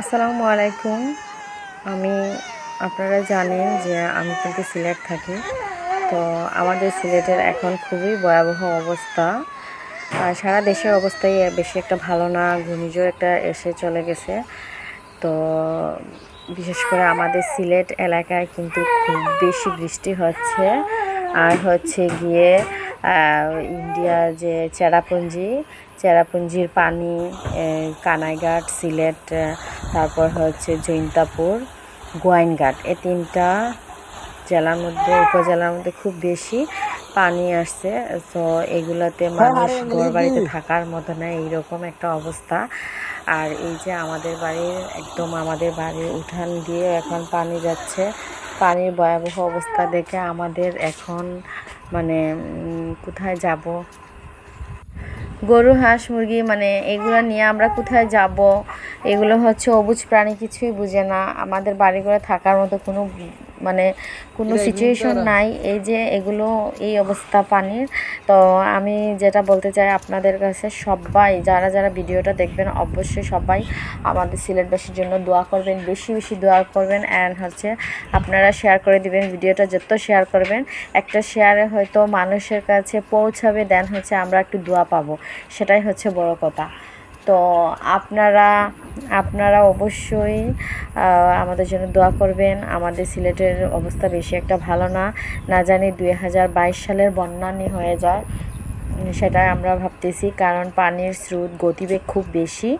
আসসালামু আলাইকুম। আমি, আপনারা জানেন যে আমি কিন্তু সিলেট থাকি। তো আমাদের সিলেটের এখন খুবই ভয়াবহ অবস্থা। সারা দেশের অবস্থাই বেশি একটা ভালো না, ঘূর্ণিঝড় একটা এসে চলে গেছে। তো বিশেষ করে আমাদের সিলেট এলাকায় কিন্তু খুব বেশি বৃষ্টি হচ্ছে। আর হচ্ছে গিয়ে ইন্ডিয়া যে চেরাপুঞ্জি চেরাপুঞ্জির পানি কানাইঘাট সিলেট তারপর হচ্ছে জৈন্তাপুর গোয়াইনঘাট। এ তিনটা জেলার মধ্যে উপজেলার মধ্যে খুব বেশি পানি আসছে। তো এগুলোতে মানুষ ঘর বাড়িতে থাকার মতো না এইরকম একটা অবস্থা। আর এই যে আমাদের বাড়ির একদম আমাদের বাড়ির উঠান দিয়ে এখন পানি যাচ্ছে। পানির ভয়াবহ অবস্থা দেখে আমাদের এখন মানে কোথায় যাব? গরু, হাঁস, মুরগি মানে এগুলো নিয়ে আমরা কোথায় যাব? এগুলো হচ্ছে অবুজ প্রাণী, কিছুই বুঝে না। আমাদের বাড়িঘরে থাকার মতো কোনো মানে কোনো সিচুয়েশন নাই এই যে এগুলো এই অবস্থা পানির। তো আমি যেটা বলতে চাই আপনাদের কাছে সবাই যারা যারা ভিডিওটা দেখবেন অবশ্যই সবাই আমাদের সিলেটবাসীর জন্য দোয়া করবেন বেশি বেশি দোয়া করবেন। অ্যান্ড হচ্ছে আপনারা শেয়ার করে দিবেন ভিডিওটা যত শেয়ার করবেন একটা শেয়ারে হয়তো মানুষের কাছে পৌঁছাবে দেন হচ্ছে আমরা একটু দোয়া পাবো। সেটাই হচ্ছে বড় কথা। তো আপনারা আপনারা অবশ্যই আমাদের জন্য দোয়া করবেন। আমাদের সিলেটের অবস্থা বেশি একটা ভালো না। না জানি দুই হাজার বাইশ সালের বন্যানি হয়ে যায়। সেটাই আমরা ভাবতেছি কারণ পানির স্রোত গতিবেগ খুব বেশি।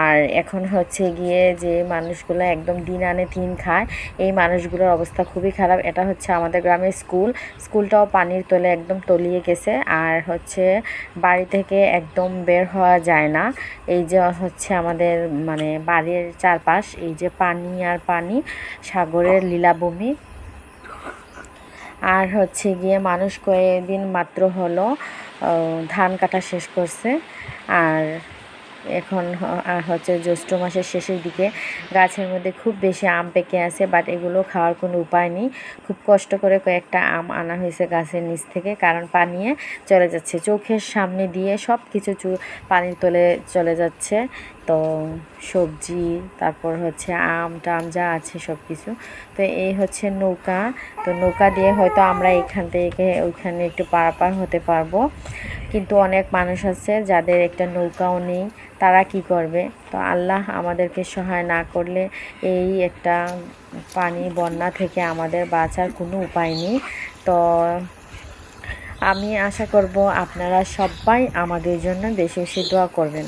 আর এখন হচ্ছে গিয়ে যে মানুষগুলো একদম দিন আনে দিন খায় এই মানুষগুলোর অবস্থা খুবই খারাপ। এটা হচ্ছে আমাদের গ্রামের স্কুল। স্কুলটাও পানির তলে একদম তলিয়ে গেছে আর হচ্ছে বাড়ি থেকে একদম বের হওয়া যায় না। এই যে হচ্ছে আমাদের মানে বাড়ির চারপাশ এই যে পানি আর পানি সাগরের লীলাভূমি। আর হচ্ছে গিয়ে মানুষ কয়েকদিন মাত্র হলো ধান কাটা শেষ করছে। আর এখন হচ্ছে জ্যৈষ্ঠ মাসের শেষের দিকে গাছের মধ্যে খুব বেশি আম পেকে আছে বাট এগুলো খাওয়ার কোনো উপায় নেই। খুব কষ্ট করে কয়েকটা আম আনা হয়েছে গাছের নিচ থেকে, কারণ পানিয়ে চলে যাচ্ছে। চোখের সামনে দিয়ে সব কিছু পানির তলে চলে যাচ্ছে। তো সবজি, তারপর হচ্ছে আম টাম যা আছে সব কিছু। তো এই হচ্ছে নৌকা। তো নৌকা দিয়ে হয়তো আমরা এখান থেকে ওইখানে একটু পারাপার হতে পারব। কিন্তু অনেক মানুষ আছে যাদের একটা নৌকাও নেই, তারা কি করবে? তো আল্লাহ আমাদেরকে সহায় না করলে এই একটা পানি বন্যা থেকে আমাদের বাঁচার কোনো উপায় নেই। তো আমি আশা করব আপনারা সবাই আমাদের জন্য বেশি বেশি দোয়া করবেন।